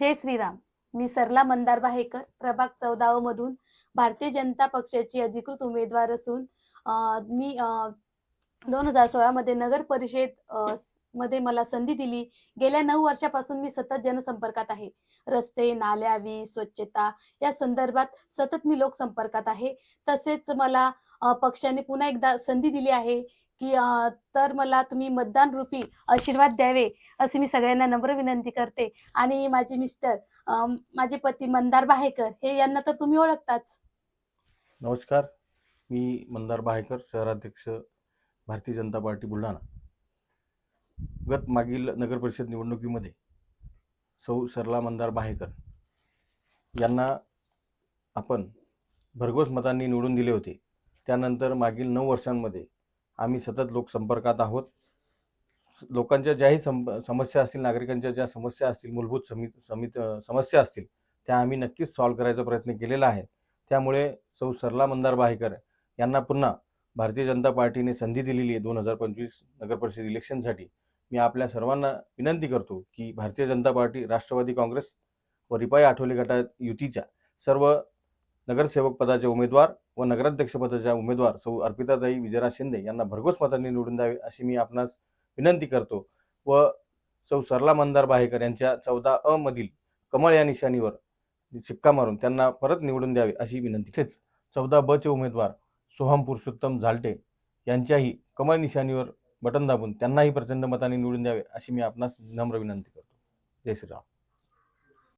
जय श्रीराम. मी सरला मंदार बाहेकर प्रभाग चौदाव मधून भारतीय जनता पक्षाची अधिकृत उमेदवार असून मी दोन हजार सोळामध्ये नगर परिषदमध्ये मला संधी दिली. गेल्या नऊ वर्षापासून मी सतत जनसंपर्कात आहे. रस्ते नाल्या वीज स्वच्छता या संदर्भात सतत मी लोकसंपर्कात आहे. तसेच मला पक्षाने पुन्हा एकदा संधी दिली आहे. की तर मला तुम्ही मतदान रूपी आशीर्वाद द्यावे अशी मी सगळ्यांना नम्र विनंती करते. आणि माझे मिस्टर माझे पती मंदार बाहेकर हे यांना तर तुम्ही ओळखताच. नमस्कार. मी मंदार बाहेकर शहराध्यक्ष भारतीय जनता पार्टी बुलढाणा. गत मागील नगर परिषद निवडणुकीमध्ये सौ सरला मंदार बाहेकर यांना आपण भरघोस मतांनी निवडून दिले होते. त्यानंतर मागील नऊ वर्षांमध्ये आम्ही सतत लोकसंपर्कात आहोत. लोकांच्या ज्याही सम समस्या असतील नागरिकांच्या ज्या समस्या असतील मूलभूत समित समित समस्या असतील त्या आम्ही नक्कीच सॉल्व्ह करायचा प्रयत्न केलेला आहे. त्यामुळे सौ सरला मंदार बाहेकर यांना पुन्हा भारतीय जनता पार्टीने संधी दिलेली आहे दोन हजार पंचवीस नगरपरिषद इलेक्शनसाठी. मी आपल्या सर्वांना विनंती करतो की भारतीय जनता पार्टी राष्ट्रवादी काँग्रेस व रिपाई आठवले गटात युतीच्या सर्व नगरसेवक पदाचे उमेदवार व नगराध्यक्ष पदाच्या उमेदवार सौ अर्पिताताई विजयराज शिंदे यांना भरघोस मतांनी निवडून द्यावे अशी मी आपणास विनंती करतो. व सौ सरला मंदार बाहेकर यांच्या चौदा अ मधील कमळ या निशाणीवर शिक्का मारून त्यांना परत निवडून द्यावे अशी विनंती. तसेच चौदा ब चे उमेदवार सोहम पुरुषोत्तम झालटे यांच्याही कमळ निशाणीवर बटन दाबून त्यांनाही प्रचंड मताने निवडून द्यावे अशी मी आपणास नम्र विनंती करतो. जय श्रीराम.